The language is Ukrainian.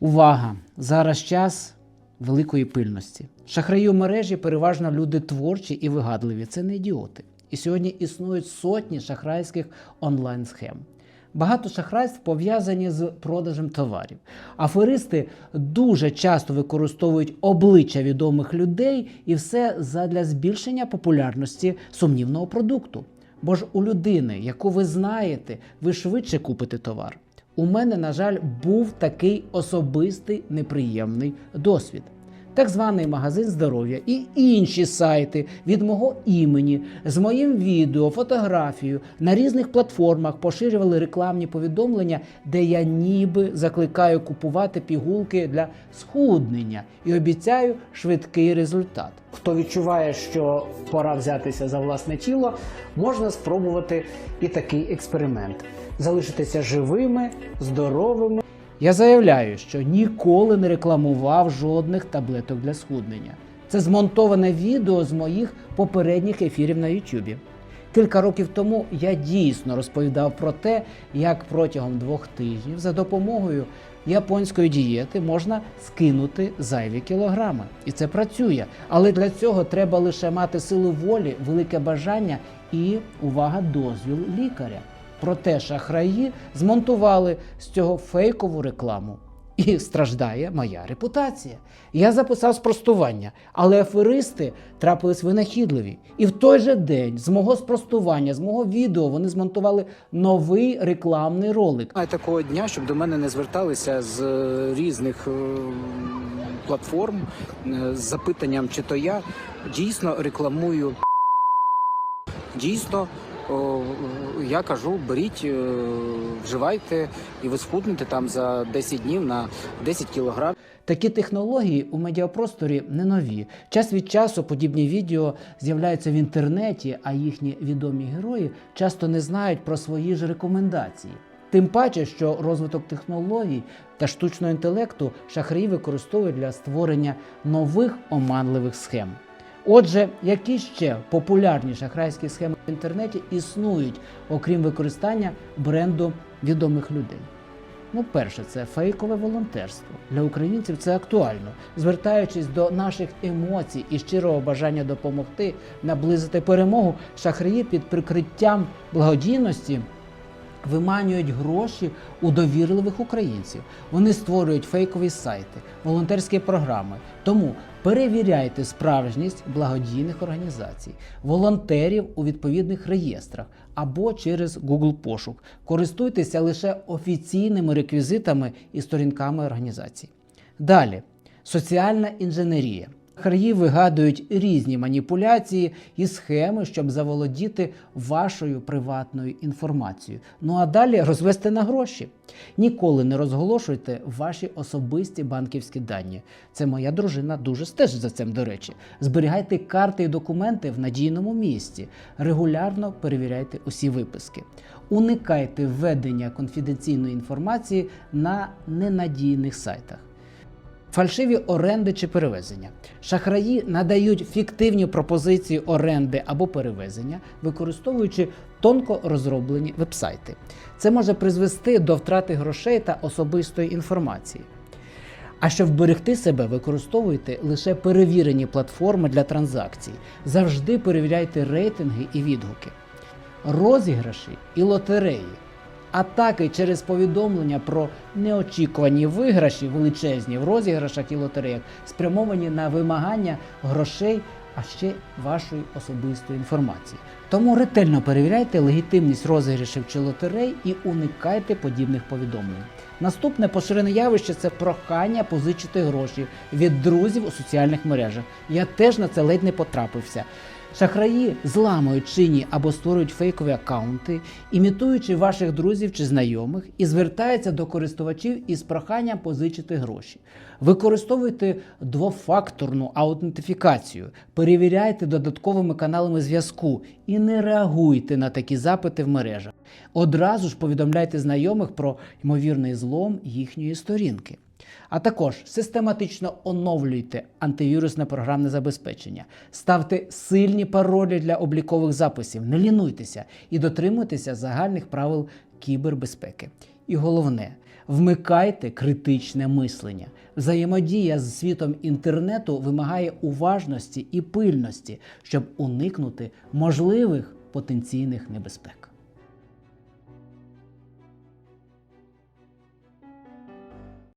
Увага! Зараз час великої пильності. Шахраї у мережі переважно люди творчі і вигадливі. Це не ідіоти. І сьогодні існують сотні шахрайських онлайн-схем. Багато шахрайств пов'язані з продажем товарів. Аферисти дуже часто використовують обличчя відомих людей і все задля збільшення популярності сумнівного продукту. Бо ж у людини, яку ви знаєте, ви швидше купите товар. У мене, на жаль, був такий особистий неприємний досвід. Так званий магазин здоров'я і інші сайти від мого імені з моїм відео, фотографією на різних платформах поширювали рекламні повідомлення, де я ніби закликаю купувати пігулки для схуднення і обіцяю швидкий результат. Хто відчуває, що пора взятися за власне тіло, можна спробувати і такий експеримент: залишитися живими, здоровими. Я заявляю, що ніколи не рекламував жодних таблеток для схуднення. Це змонтоване відео з моїх попередніх ефірів на YouTube. Кілька років тому я дійсно розповідав про те, як протягом двох тижнів за допомогою японської дієти можна скинути зайві кілограми. І це працює. Але для цього треба лише мати силу волі, велике бажання і увага дозвіл лікаря. Проте шахраї змонтували з цього фейкову рекламу. І страждає моя репутація. Я записав спростування, але аферисти трапились винахідливі. І в той же день з мого спростування, з мого відео вони змонтували новий рекламний ролик. Немає такого дня, щоб до мене не зверталися з е, різних е, платформ е, з запитанням, чи то я дійсно рекламую. Дійсно, я кажу, беріть, е, вживайте і ви схуднете там за 10 днів на 10 кілограм. Такі технології у медіапросторі не нові. Час від часу подібні відео з'являються в інтернеті, а їхні відомі герої часто не знають про свої ж рекомендації. Тим паче, що розвиток технологій та штучного інтелекту шахраї використовують для створення нових оманливих схем. Отже, які ще популярні шахрайські схеми в інтернеті існують, окрім використання бренду відомих людей? Ну, перше, це фейкове волонтерство. Для українців це актуально. Звертаючись до наших емоцій і щирого бажання допомогти наблизити перемогу, шахраї під прикриттям благодійності виманюють гроші у довірливих українців. Вони створюють фейкові сайти, волонтерські програми. Тому перевіряйте справжність благодійних організацій, волонтерів у відповідних реєстрах або через Google пошук. Користуйтеся лише офіційними реквізитами і сторінками організацій. Далі соціальна інженерія. Шахраї вигадують різні маніпуляції і схеми, щоб заволодіти вашою приватною інформацією. Ну а далі розвести на гроші. Ніколи не розголошуйте ваші особисті банківські дані. Це моя дружина дуже стежить за цим, до речі. Зберігайте карти і документи в надійному місці. Регулярно перевіряйте усі виписки. Уникайте введення конфіденційної інформації на ненадійних сайтах. Фальшиві оренди чи перевезення. Шахраї надають фіктивні пропозиції оренди або перевезення, використовуючи тонко розроблені вебсайти. Це може призвести до втрати грошей та особистої інформації. А щоб вберегти себе, використовуйте лише перевірені платформи для транзакцій. Завжди перевіряйте рейтинги і відгуки, розіграші і лотереї. Атаки через повідомлення про неочікувані виграші, величезні в розіграшах і лотереях, спрямовані на вимагання грошей, а ще вашої особистої інформації. Тому ретельно перевіряйте легітимність розіграшів чи лотерей і уникайте подібних повідомлень. Наступне поширене явище це прохання позичити гроші від друзів у соціальних мережах. Я теж на це ледь не потрапився. Шахраї зламують чині або створюють фейкові аккаунти, імітуючи ваших друзів чи знайомих, і звертаються до користувачів із проханням позичити гроші. Використовуйте двофакторну аутентифікацію, перевіряйте додатковими каналами зв'язку і не реагуйте на такі запити в мережах. Одразу ж повідомляйте знайомих про ймовірний злом їхньої сторінки. А також систематично оновлюйте антивірусне програмне забезпечення, ставте сильні паролі для облікових записів, не лінуйтеся і дотримуйтеся загальних правил кібербезпеки. І головне, Вмикайте критичне мислення. Взаємодія з світом інтернету вимагає уважності і пильності, щоб уникнути можливих потенційних небезпек.